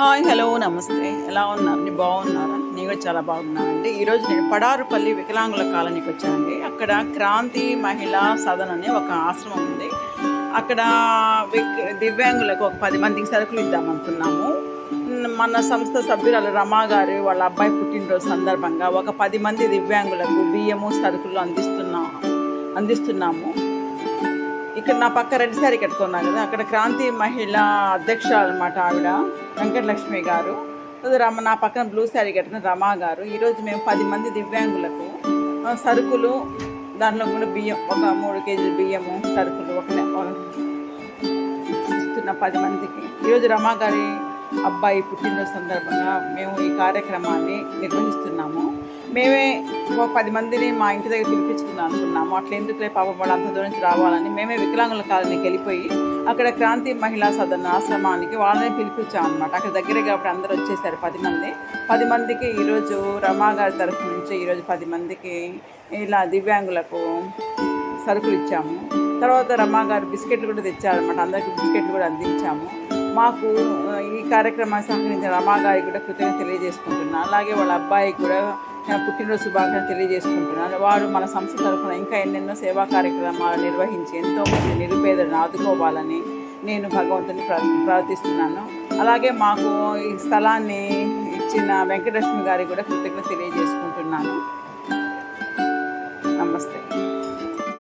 Hi hello నమస్తే. ఎలా ఉన్నారు? నేను బాగున్నారా? నేను కూడా చాలా బాగున్నానండి. ఈరోజు నేను పడారుపల్లి వికలాంగుల కాలనీకి వచ్చానండి. అక్కడ క్రాంతి మహిళా సదన్ అనే ఒక ఆశ్రమం ఉంది. అక్కడ దివ్యాంగులకు ఒక పది మందికి సరుకులు ఇద్దామనుకున్నాము. మన సంస్థ సభ్యురాలు రమా గారు వాళ్ళ అబ్బాయి పుట్టినరోజు సందర్భంగా ఒక పది మంది దివ్యాంగులకు బియ్యము సరుకులు అందిస్తున్నాము అందిస్తున్నాము. ఇక్కడ నా పక్క రెడ్ సారీ కట్టుకున్నాను కదా అక్కడ క్రాంతి మహిళ అధ్యక్షురాలు అనమాట ఆవిడ వెంకటలక్ష్మి గారు. రమ నా పక్కన బ్లూ శారీ కట్టిన రమా గారు. ఈరోజు మేము పది మంది దివ్యాంగులకు సరుకులు దాంట్లో కూడా బియ్యం ఒక మూడు కేజీలు బియ్యము సరుకులు ఒక ఇస్తున్న పది మందికి. ఈరోజు రమా గారి అబ్బాయి పుట్టినరోజు సందర్భంగా మేము ఈ కార్యక్రమాన్ని నిర్వహిస్తున్నాము. మేమే ఒక పది మందిని మా ఇంటి దగ్గర పిలిపించుకుందాం అనుకున్నాము అట్లా ఎందుకులే పాపం వాళ్ళు అంత దూరం నుంచి రావాలని. మేమే వికలాంగుల కాలనీకి వెళ్ళిపోయి అక్కడ క్రాంతి మహిళా సదన ఆశ్రమానికి వాళ్ళని పిలిపించాం అనమాట అక్కడ దగ్గరే కాబట్టి అందరూ వచ్చేసారు పది మంది. పది మందికి ఈరోజు రమా గారి తరఫు నుంచి ఈరోజు పది మందికి ఇలా దివ్యాంగులకు సరుకులు ఇచ్చాము. తర్వాత రమా గారు బిస్కెట్లు కూడా తెచ్చారనమాట అందరికి బిస్కెట్లు కూడా అందించాము. మాకు ఈ కార్యక్రమాన్ని సహకరించిన రమా గారికి కూడా కృతజ్ఞత తెలియజేసుకుంటున్నాను. అలాగే వాళ్ళ అబ్బాయికి కూడా పుట్టినరోజు శుభాకాంక్షలు తెలియజేసుకుంటున్నాను. వారు మన సంస్థ తరఫున ఇంకా ఎన్నెన్నో సేవా కార్యక్రమాలు నిర్వహించి ఎంతోమంది నిరుపేదలను ఆదుకోవాలని నేను భగవంతుని ప్రార్థిస్తున్నాను. అలాగే మాకు ఈ స్థలాన్ని ఇచ్చిన వెంకటలక్ష్మి గారికి కూడా కృతజ్ఞత తెలియజేసుకుంటున్నాను. నమస్తే.